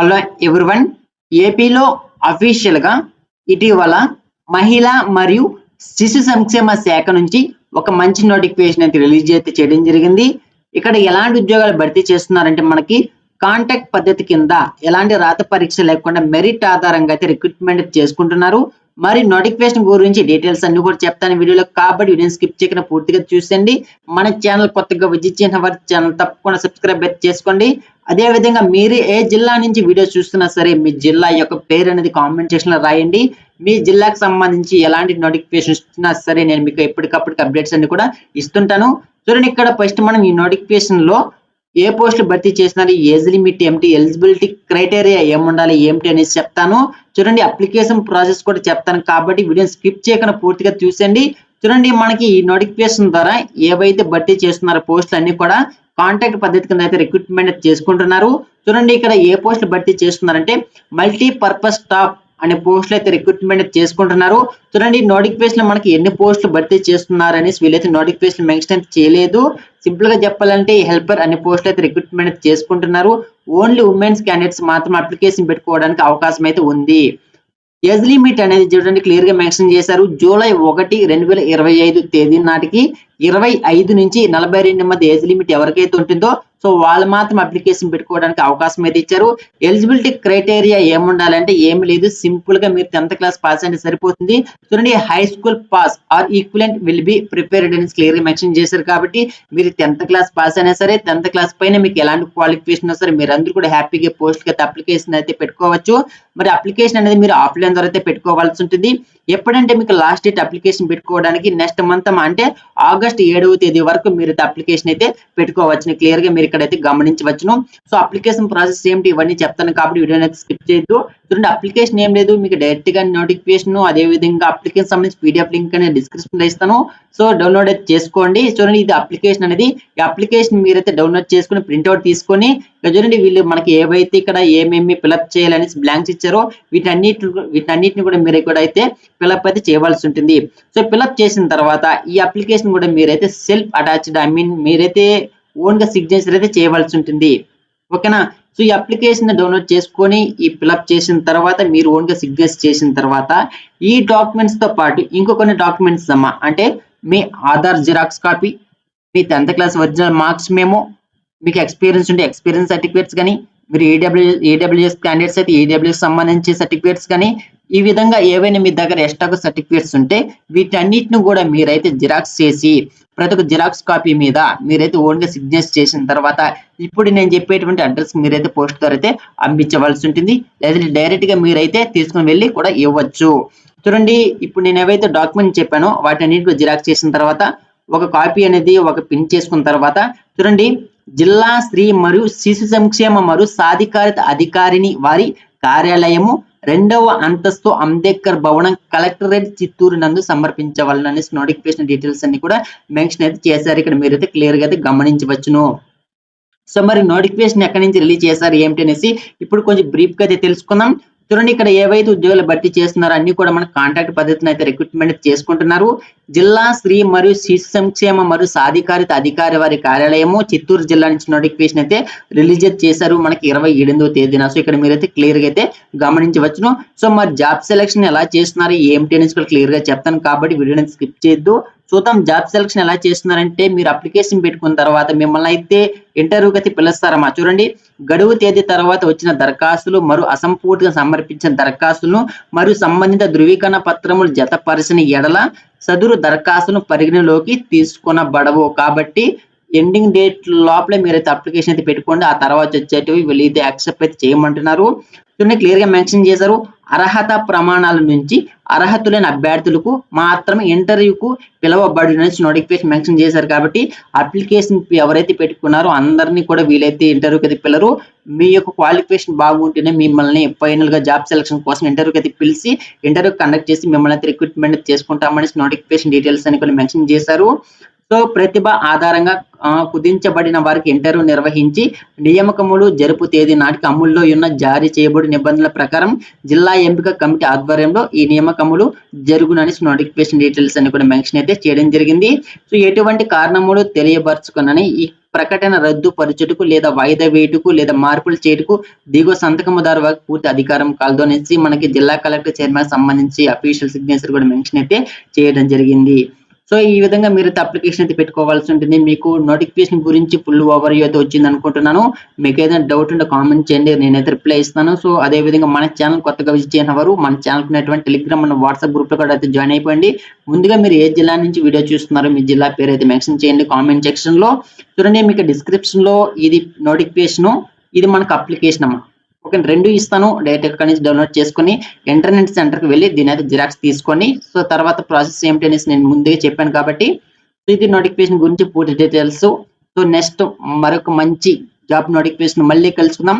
Hello everyone. ఏపీలో అఫీషియల్గా ఇటీవల మహిళా మరియు శిశు సంక్షేమ శాఖ నుంచి ఒక మంచి నోటిఫికేషన్ అయితే రిలీజ్ అయితే చేయడం జరిగింది. ఇక్కడ ఎలాంటి ఉద్యోగాలు భర్తీ చేస్తున్నారంటే మనకి కాంటాక్ట్ పద్ధతి కింద ఎలాంటి రాత పరీక్ష లేకుండా మెరిట్ ఆధారంగా అయితే రిక్రూట్మెంట్ చేసుకుంటున్నారు. మరి నోటిఫికేషన్ గురించి డీటెయిల్స్ అన్ని కూడా చెప్తాను వీడియోలో. కాబట్టి వీడియోని స్కిప్ చేయకుండా పూర్తిగా చూసండి మన ఛానల్ కొత్తగా విజిట్ చేసిన వారి ఛానల్ తప్పకుండా సబ్స్క్రైబ్ చేసుకోండి. అదే విధంగా మీరు ఏ జిల్లా నుంచి వీడియో చూస్తున్నా సరే మీ జిల్లా యొక్క పేరు అనేది కామెంట్ సెక్షన్లో రాయండి. మీ జిల్లాకు సంబంధించి ఎలాంటి నోటిఫికేషన్ ఇస్తున్నా సరే నేను మీకు ఎప్పటికప్పుడు అప్డేట్స్ అన్ని కూడా ఇస్తుంటాను. చూడండి ఇక్కడ ఫస్ట్ మనం ఈ నోటిఫికేషన్లో ఏ పోస్టులు భర్తీ చేసినారు ఏజ్ లిమిట్ ఏమిటి ఎలిజిబిలిటీ క్రైటీరియా ఏముండాలి ఏమిటి అనేసి చెప్తాను. చూడండి అప్లికేషన్ ప్రాసెస్ కూడా చెప్తాను కాబట్టి వీడియో స్కిప్ చేయకుండా పూర్తిగా చూసండి చూడండి మనకి ఈ నోటిఫికేషన్ ద్వారా ఏవైతే భర్తీ చేస్తున్నారో పోస్టులు అన్ని కూడా కాంటాక్ట్ పద్ధతి కింద అయితే రిక్రూట్మెంట్ చేసుకుంటున్నారు. చూడండి ఇక్కడ ఏ పోస్టులు భర్తీ చేస్తున్నారంటే మల్టీ పర్పస్ స్టాఫ్ అనే పోస్టులు అయితే రిక్రూట్మెంట్ చేసుకుంటున్నారు. చూడండి నోటిఫికేషన్ మనకి ఎన్ని పోస్టులు భర్తీ చేస్తున్నారు అనేసి వీళ్ళైతే నోటిఫికేషన్ మెన్షన్ చేయలేదు. సింపుల్గా చెప్పాలంటే హెల్పర్ అనే పోస్టులు అయితే రిక్రూట్మెంట్ చేసుకుంటున్నారు. ఓన్లీ ఉమెన్స్ క్యాండిడేట్స్ మాత్రం అప్లికేషన్ పెట్టుకోవడానికి అవకాశం అయితే ఉంది. ఏజ్ లిమిట్ అనేది చూడండి క్లియర్గా మెన్షన్ చేశారు. జూలై ఒకటి రెండు వేల ఇరవై ఐదు తేదీ నాటికి ఇరవై ఐదు నుంచి నలభై రెండు మధ్య ఏజ్ లిమిట్ ఎవరికైతే ఉంటుందో సో వాళ్ళు మాత్రం అప్లికేషన్ పెట్టుకోవడానికి అవకాశం అయితే ఇచ్చారు. ఎలిజిబిలిటీ క్రైటీరియా ఏముండాలంటే ఏమి లేదు. సింపుల్గా మీరు టెన్త్ క్లాస్ పాస్ అంటే సరిపోతుంది. చూడండి high school pass or equivalent will be prepared అని క్లియర్గా మెన్షన్ చేశారు కాబట్టి మీరు టెన్త్ క్లాస్ పాస్ అయినా సరే టెన్త్ క్లాస్ పైన మీకు ఎలాంటి క్వాలిఫికేషన్ సరే మీరు అందరూ కూడా హ్యాపీగా పోస్ట్ అయితే అప్లికేషన్ అయితే పెట్టుకోవచ్చు. మరి అప్లికేషన్ అనేది మీరు ఆఫ్లైన్ ద్వారా అయితే పెట్టుకోవాల్సి ఉంటుంది. ఎప్పుడంటే మీకు లాస్ట్ డేట్ అప్లికేషన్ పెట్టుకోవడానికి నెక్స్ట్ మంత్ అంటే ఆగస్ట్ ఏడవ తేదీ వరకు మీరు అయితే అప్లికేషన్ అయితే పెట్టుకోవచ్చు క్లియర్గా మీరు ఇక్కడైతే గమనించవచ్చును. సో అప్లికేషన్ ప్రాసెస్ ఏమిటి ఇవన్నీ చెప్తాను కాబట్టి వీడియో అయితే స్కిప్ చేయొద్దు. చూడండి అప్లికేషన్ ఏం లేదు. మీకు డైరెక్ట్గా నోటిఫికేషన్ అదే విధంగా అప్లికేషన్ సంబంధించి పీడిఎఫ్ లింక్ అనేది డిస్క్రిప్షన్లో ఇస్తాను. సో డౌన్లోడ్ అయితే చేసుకోండి. చూడండి ఇది అప్లికేషన్ అనేది. ఈ అప్లికేషన్ మీరైతే డౌన్లోడ్ చేసుకుని ప్రింట్అవుట్ తీసుకొని చూడండి వీళ్ళు మనకి ఏవైతే ఇక్కడ ఏమేమి ఫిలప్ చేయాలని బ్లాంక్స్ ఇచ్చారో వీటన్నిటి వీటన్నిటిని కూడా మీరు కూడా అయితే ఫిలప్ అయితే చేయవలసి ఉంటుంది. సో ఫిలప్ చేసిన తర్వాత ఈ అప్లికేషన్ కూడా మీరైతే సెల్ఫ్ అటాచ్డ్ ఐ మీన్ మీరైతే ఓన్గా సిగ్నేచర్ అయితే చేయవలసి ఉంటుంది. ఓకేనా? సో ఈ అప్లికేషన్ డౌన్లోడ్ చేసుకొని ఈ ఫిలప్ చేసిన తర్వాత మీరు ఓన్గా సిగ్నేచర్ చేసిన తర్వాత ఈ డాక్యుమెంట్స్తో పాటు ఇంకో కొన్ని డాక్యుమెంట్స్ అమ్మా. అంటే మీ ఆధార్ జిరాక్స్ కాపీ మీ టెన్త్ క్లాస్ ఒరిజినల్ మార్క్స్ మేము మీకు ఎక్స్పీరియన్స్ ఉంటే ఎక్స్పీరియన్స్ సర్టిఫికేట్స్ కానీ మీరు A W A W S candidates అయితే ఏడబ్ల్యూఎస్ సంబంధించి సర్టిఫికేట్స్ కానీ ఈ విధంగా ఏవైనా మీ దగ్గర ఎక్స్ట్రా సర్టిఫికేట్స్ ఉంటే వీటన్నిటిని కూడా మీరైతే జిరాక్స్ చేసి ప్రతి ఒక్క జిరాక్స్ కాపీ మీద మీరైతే ఓన్గా సిగ్నేచర్ చేసిన తర్వాత ఇప్పుడు నేను చెప్పేటువంటి అడ్రస్ మీరైతే పోస్ట్ ద్వారా అయితే అందించవలసి ఉంటుంది. లేదంటే డైరెక్ట్గా మీరైతే తీసుకుని వెళ్ళి కూడా ఇవ్వచ్చు. చూడండి ఇప్పుడు నేను ఏవైతే డాక్యుమెంట్ చెప్పానో వాటన్నిటి జిరాక్స్ చేసిన తర్వాత ఒక కాపీ అనేది ఒక పిన్ చేసుకున్న తర్వాత చూడండి జిల్లా స్త్రీ మరియు శిశు సంక్షేమ మరియు సాధికారిత అధికారిని వారి కార్యాలయము రెండవ అంతస్తు అంబేద్కర్ భవనం కలెక్టరేట్ చిత్తూరు నందు సమర్పించవాలని నోటిఫికేషన్ డీటెయిల్స్ అన్ని కూడా మెన్షన్ అయితే చేశారు. ఇక్కడ మీరైతే క్లియర్గా అయితే గమనించవచ్చును. సో మరి నోటిఫికేషన్ ఎక్కడి నుంచి రిలీజ్ చేశారు ఏమిటి అనేసి ఇప్పుడు కొంచెం బ్రీఫ్గా అయితే తెలుసుకుందాం. చూడండి ఇక్కడ ఏవైతే ఉద్యోగాలు భర్తీ చేస్తున్నారో అన్ని కూడా మన కాంటాక్ట్ పద్ధతిని అయితే రిక్రూట్మెంట్ చేసుకుంటున్నారు. జిల్లా స్త్రీ మరియు శిశు సంక్షేమ మరియు సాధికారిత అధికారి వారి కార్యాలయము చిత్తూరు జిల్లా నుంచి నోటిఫికేషన్ అయితే రిలీజ్ చేశారు. మనకి ఇరవై ఎనిమిదవ తేదీన. సో ఇక్కడ మీరైతే క్లియర్గా అయితే గమనించవచ్చును. సో మరి జాబ్ సెలెక్షన్ ఎలా చేస్తున్నారు? ఏమిటి అనేసి కూడా క్లియర్గా చెప్తాను. కాబట్టి వీడియోని స్కిప్ చేయొద్దు. చూద్దాం జాబ్ సెలక్షన్ ఎలా చేస్తున్నారంటే మీరు అప్లికేషన్ పెట్టుకున్న తర్వాత మిమ్మల్ని అయితే ఇంటర్వ్యూకి అయితే పిలుస్తారమ్మా. చూడండి గడువు తేదీ తర్వాత వచ్చిన దరఖాస్తులు మరియు అసంపూర్తిగా సమర్పించిన దరఖాస్తులను మరియు సంబంధిత ధృవీకరణ పత్రములు జతపరిచిన ఎడల సదురు దరఖాస్తును పరిగణలోకి తీసుకొనబడవు. కాబట్టి ఎండింగ్ డేట్ లోపలే మీరైతే అప్లికేషన్ అయితే పెట్టుకోండి ఆ తర్వాత వచ్చేటివి వీళ్ళు అయితే యాక్సెప్ట్ అయితే చేయమంటున్నారు. చూడండి క్లియర్గా మెన్షన్ చేశారు. అర్హత ప్రమాణాల నుంచి అర్హతులైన అభ్యర్థులకు మాత్రమే ఇంటర్వ్యూకు పిలవబడి నోటిఫికేషన్ మెన్షన్ చేశారు కాబట్టి అప్లికేషన్ ఎవరైతే పెట్టుకున్నారో అందరినీ కూడా వీలైతే ఇంటర్వ్యూకి అయితే పిల్లరు మీ యొక్క క్వాలిఫికేషన్ బాగుంటేనే మిమ్మల్ని ఫైనల్గా జాబ్ సెలక్షన్ కోసం ఇంటర్వ్యూకి అయితే పిలిచి ఇంటర్వ్యూ కండక్ట్ చేసి మిమ్మల్ని అయితే రిక్రూట్మెంట్ చేసుకుంటామని నోటిఫికేషన్ డీటెయిల్స్ అని కూడా మెన్షన్ చేశారు. సో ప్రతిభ ఆధారంగా కుదించబడిన వారికి ఇంటర్వ్యూ నిర్వహించి నియామకములు జరుపు తేదీ నాటికి అమల్లో ఉన్న జారీ చేయబడిన నిబంధనల ప్రకారం జిల్లా ఎంపిక కమిటీ ఆధ్వర్యంలో ఈ నియామకములు జరుగునని నోటిఫికేషన్ డీటెయిల్స్ అని కూడా మెన్షన్ అయితే చేయడం జరిగింది. సో ఎటువంటి కారణములు తెలియపరచుకునని ఈ ప్రకటన రద్దుపరచుటకు లేదా వాయిదా వేయుటకు లేదా మార్పులు చేయుటకు దిగువ సంతకముదారు వారికి పూర్తి అధికారం కలదు అనేసి మనకి జిల్లా కలెక్టర్ చైర్మన్ సంబంధించి అఫీషియల్ సిగ్నేచర్ కూడా మెన్షన్ అయితే చేయడం జరిగింది. సో ఈ విధంగా మీరు అయితే అప్లికేషన్ అయితే పెట్టుకోవాల్సి ఉంటుంది. మీకు నోటిఫికేషన్ గురించి ఫుల్ ఓవర్ అయితే వచ్చింది అనుకుంటున్నాను. మీకు ఏదైనా డౌట్ ఉంటే కామెంట్ చేయండి. నేనైతే రిప్లై ఇస్తాను. సో అదే విధంగా మన ఛానల్ కొత్తగా విజిట్ చేసిన వారు మన ఛానల్ ఉన్నటువంటి టెలిగ్రామ్ మన వాట్సాప్ గ్రూప్లో కూడా అయితే జాయిన్ అయిపోండి. ముందుగా మీరు ఏ జిల్లా నుంచి వీడియో చూస్తున్నారో మీ జిల్లా పేరు అయితే మెన్షన్ చేయండి కామెంట్ సెక్షన్లో. చూడండి మీకు డిస్క్రిప్షన్లో ఇది నోటిఫికేషన్ ఇది మనకు అప్లికేషన్ అమ్మా. ఓకే రెండు ఇస్తాను డైరెక్ట్ ఎక్కడి నుంచి డౌన్లోడ్ చేసుకొని ఇంటర్నెట్ సెంటర్కి వెళ్ళి దీని అయితే జిరాక్స్ తీసుకొని సో తర్వాత ప్రాసెస్ ఏమిటి అనేసి నేను ముందుగా చెప్పాను కాబట్టి సో ఇది నోటిఫికేషన్ గురించి పూర్తి డీటెయిల్స్. సో నెక్స్ట్ మరొక మంచి జాబ్ నోటిఫికేషన్ మళ్ళీ కలుసుకుందాం.